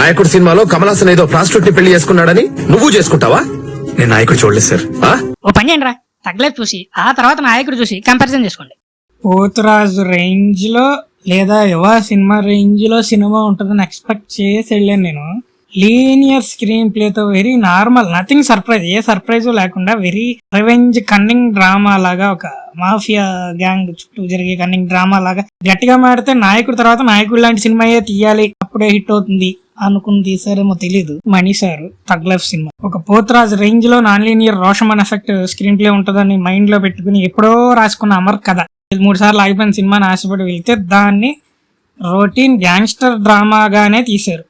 నాయకుడు సినిమాలో కమల్ హాసన్ ఏదో ప్రాస్టిట్యూట్ని పెళ్ళి చేసుకున్నాడని నువ్వు చేసుకుంటావా? నేను నాయకుడు చూడలేదు సార్. ఆ? ఓ పని చేయండి రా తగ్గలేదు చూసి. ఆ తర్వాత నాయకుడు చూసి కంపారిజన్ చేసుకోండి. పోతురాజు రేంజ్లో లేదా యువ సినిమా రేంజ్లో సినిమా ఉంటుందని ఎక్స్పెక్ట్ చేసి వెళ్ళాను నేను. లీనియర్ స్క్రీన్ ప్లేతో వెరీ నార్మల్ నథింగ్ సర్ప్రైజ్ ఏ సర్ప్రైజ్ లేకుండా వెరీ రివెంజ్ కన్నింగ్ డ్రామా లాగా ఒక మాఫియా గ్యాంగ్ చుట్టూ జరిగే కన్నింగ్ డ్రామా లాగా గట్టిగా మాడితే నాయకుడు తర్వాత నాయకుడు లాంటి సినిమాయే తీయాలి. అప్పుడే హిట్ అవుతుంది. అనుకుని తీసారేమో తెలీదు. Mani sir Thug Life cinema. ఒక పోతురాజ్ రేంజ్లో non linear Rashomon effect screen play ఉంటుందని మైండ్లో పెట్టుకుని ఎప్పుడో రాసుకున్న అమర్ కథ. మూడు సార్లు ఆగిపోయిన సినిమాని ఆశపడి వెళ్తే దాన్ని రొటీన్ గ్యాంగ్స్టర్ డ్రామాగానే తీశారు.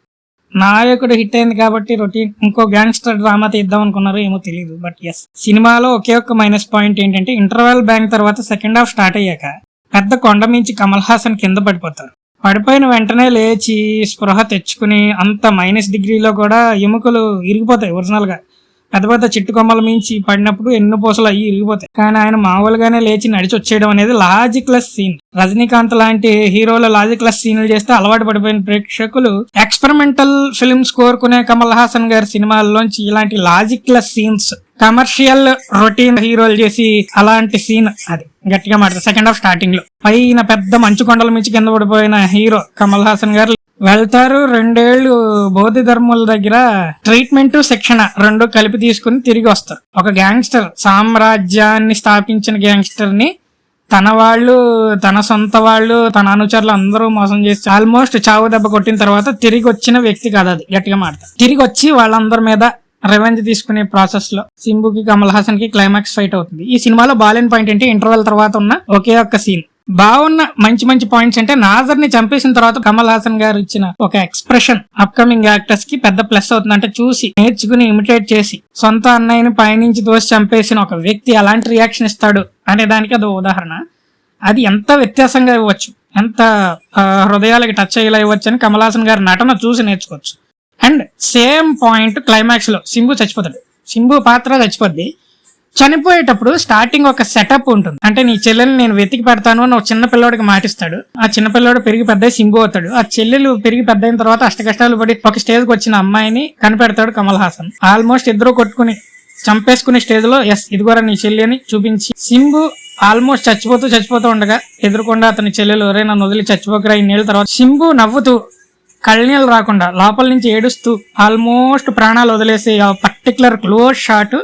నాయకుడు హిట్ అయింది కాబట్టి రొటీన్ ఇంకో గ్యాంగ్స్టర్ డ్రామా తీద్దాం అనుకున్నారో ఏమో తెలియదు బట్ ఎస్ సినిమాలో ఒకే ఒక్క మైనస్ పాయింట్ ఏంటంటే ఇంటర్వెల్ బ్యాంక్ తర్వాత సెకండ్ హాఫ్ స్టార్ట్ అయ్యాక పెద్ద కొండ మించి కమల్ హాసన్ కింద పడిపోతారు. పడిపోయిన వెంటనే లేచి స్పృహ తెచ్చుకుని అంత మైనస్ డిగ్రీలో కూడా ఎముకలు ఇరిగిపోతాయి ఒరిజినల్గా. పెద్ద పెద్ద చెట్టు కొమ్మల మించి పడినప్పుడు ఎన్నో పూసలు అయ్యి ఇరిగిపోతాయి. కానీ ఆయన మామూలుగానే లేచి నడిచి వచ్చేయడం అనేది లాజిక్లెస్ సీన్ రజనీకాంత్ లాంటి హీరోల లాజిక్లెస్ సీన్లు చేస్తే అలవాటు పడిపోయిన ప్రేక్షకులు ఎక్స్పెరిమెంటల్ ఫిల్మ్స్ కోరుకునే కమల్ హాసన్ గారి సినిమాల్లోంచి ఇలాంటి లాజిక్లెస్ సీన్స్ కమర్షియల్ రొటీన్ హీరోలు చేసి అలాంటి సీన్ అది. గట్టిగా మాట సెకండ్ హాఫ్ స్టార్టింగ్లో. పైన పెద్ద మంచు కొండల మించి కింద పడిపోయిన హీరో కమల్ హాసన్ గారు వెళ్తారు. రెండేళ్ళు బౌద్ధ ధర్ముల దగ్గర ట్రీట్మెంట్ శిక్షణ రెండు కలిపి తీసుకుని తిరిగి వస్తారు. ఒక గ్యాంగ్స్టర్ సామ్రాజ్యాన్ని స్థాపించిన గ్యాంగ్స్టర్ని తన వాళ్ళు తన సొంత వాళ్ళు తన అనుచరులు అందరూ మోసం చేసి ఆల్మోస్ట్ చావు దెబ్బ కొట్టిన తర్వాత తిరిగి వచ్చిన వ్యక్తి కాదు అది. గట్టిగా మాడతారు తిరిగి వచ్చి వాళ్ళందరి మీద రెవెంజ్ తీసుకునే ప్రాసెస్లో సింబుకి కమల్ హాసన్కి క్లైమాక్స్ ఫైట్ అవుతుంది. ఈ సినిమాలో బాలెన్ పాయింట్ ఏంటి? ఇంటర్వెల్ తర్వాత ఉన్న ఒకే ఒక్క సీన్ బాగున్న మంచి మంచి పాయింట్స్ అంటే నాజర్ని చంపేసిన తర్వాత కమల్ హాసన్ గారు ఇచ్చిన ఒక ఎక్స్ప్రెషన్ అప్కమింగ్ యాక్టర్స్కి పెద్ద ప్లస్ అవుతుంది. అంటే చూసి నేర్చుకుని ఇమిటేట్ చేసి సొంత అన్నయ్యని పైనుంచి దోసి చంపేసిన ఒక వ్యక్తి అలాంటి రియాక్షన్ ఇస్తాడు అనే దానికి అది ఉదాహరణ. అది ఎంత వ్యత్యాసంగా ఇవ్వచ్చు? ఎంత హృదయాలకి టచ్ అయ్యేలా ఇవ్వచ్చు అని కమల్ హాసన్ గారి నటన చూసి నేర్చుకోవచ్చు. అండ్ సేమ్ పాయింట్ క్లైమాక్స్లో. సింబు చచ్చిపోతాడు. సింబు పాత్ర చచ్చిపోద్ది. చనిపోయేటప్పుడు స్టార్టింగ్ ఒక సెటప్ ఉంటుంది. అంటే నీ చెల్లెల్ని నేను వెతికి పెడతాను అని ఒక చిన్న పిల్లోడికి మాటిస్తాడు. ఆ చిన్న పిల్లోడు పెరిగి పెద్ద సింబు అవుతాడు. ఆ చెల్లెలు పెరిగి పెద్ద అయిన తర్వాత అష్ట కష్టాలు పడి ఒక స్టేజ్కి వచ్చిన అమ్మాయిని కనిపెడతాడు కమల్ హాసన్. ఆల్మోస్ట్ ఇద్దరు కొట్టుకుని చంపేసుకునే స్టేజ్లో ఎస్ ఇదిగోరా నీ చెల్లి అని చూపించి సింబు ఆల్మోస్ట్ చచ్చిపోతూ చచ్చిపోతూ ఉండగా ఎదురుకుండా అతని చెల్లెలు ఒరే నన్ను వదిలి చచ్చిపోకరా ఇన్నేళ్ళ తర్వాత సింబు నవ్వుతూ కళ్ళనీళ్ళు రాకుండా లోపల నుంచి ఏడుస్తూ ఆల్మోస్ట్ ప్రాణాలు వదిలేసే ఆ పర్టికులర్ క్లోజ్ షాట్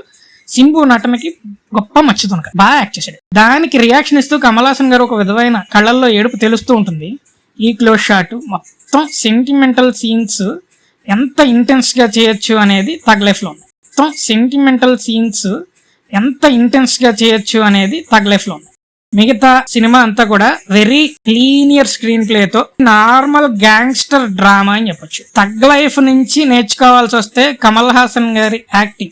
సింబు నటనకి గొప్ప మచ్చుతుంది బాగా యాక్ట్ చేశాడు. దానికి రియాక్షన్ ఇస్తూ కమలాసన్ గారు ఒక విధమైన కళ్ళల్లో ఏడుపు తెలుస్తూ ఉంటుంది. ఈ క్లోజ్ షాట్ మొత్తం సెంటిమెంటల్ సీన్స్ ఎంత ఇంటెన్స్గా చేయొచ్చు అనేది తగ్ లైఫ్లో ఉంది. మొత్తం సెంటిమెంటల్ సీన్స్ ఎంత ఇంటెన్స్గా చేయొచ్చు అనేది తగ్ లైఫ్లో ఉంది. మిగతా సినిమా అంతా కూడా వెరీ క్లీనియర్ స్క్రీన్ ప్లేతో నార్మల్ గ్యాంగ్స్టర్ డ్రామా అని చెప్పొచ్చు. తగ్ లైఫ్ నుంచి నేర్చుకోవాల్సి వస్తే కమల్ హాసన్ గారి యాక్టింగ్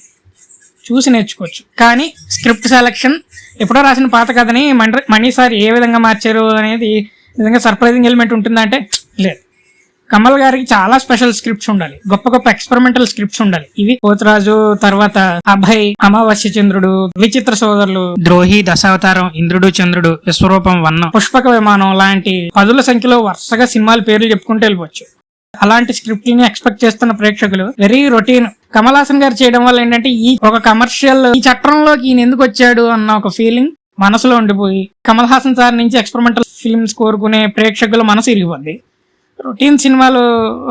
చూసి నేర్చుకోవచ్చు. కానీ స్క్రిప్ట్ సెలక్షన్ ఎప్పుడో రాసిన పాత కథని మణి- మణి సార్ ఏ విధంగా మార్చారు అనేది నిజంగా సర్ప్రైజింగ్ ఎలిమెంట్ ఉంటుందంటే లేదు. కమల్ గారికి చాలా స్పెషల్ స్క్రిప్ట్స్ ఉండాలి. గొప్ప గొప్ప ఎక్స్పెరిమెంటల్ స్క్రిప్ట్స్ ఉండాలి. ఇవి పోతురాజు తర్వాత అభయ్ అమావాస్య చంద్రుడు విచిత్ర సోదరులు ద్రోహి దశావతారం ఇంద్రుడు చంద్రుడు విశ్వరూపం వన్నం పుష్పక విమానం లాంటి పదుల సంఖ్యలో వరుసగా సినిమాల పేర్లు చెప్పుకుంటూ వెళ్ళిపోవచ్చు. అలాంటి స్క్రిప్ట్ని ఎక్స్పెక్ట్ చేస్తున్న ప్రేక్షకులు వెరీ రొటీన్. కమల్ హాసన్ గారు చేయడం వల్ల ఏంటంటే ఈ ఒక కమర్షియల్ ఈ చట్టంలోకి ఈయన ఎందుకు వచ్చాడు అన్న ఒక ఫీలింగ్ మనసులో ఉండిపోయి కమల్ హాసన్ సార్ నుంచి ఎక్స్పెరిమెంటల్ ఫిల్మ్స్ కోరుకునే ప్రేక్షకుల మనసు ఇరిగిపోద్ది. రొటీన్ సినిమాలు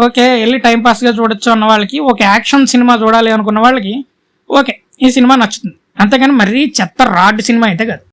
ఓకే వెళ్ళి టైంపాస్గా చూడొచ్చు అన్న వాళ్ళకి ఒక యాక్షన్ సినిమా చూడాలి అనుకున్న వాళ్ళకి ఓకే ఈ సినిమా నచ్చుతుంది. అంతేగాని మరీ చెత్త రాడ్ సినిమా అయితే కాదు.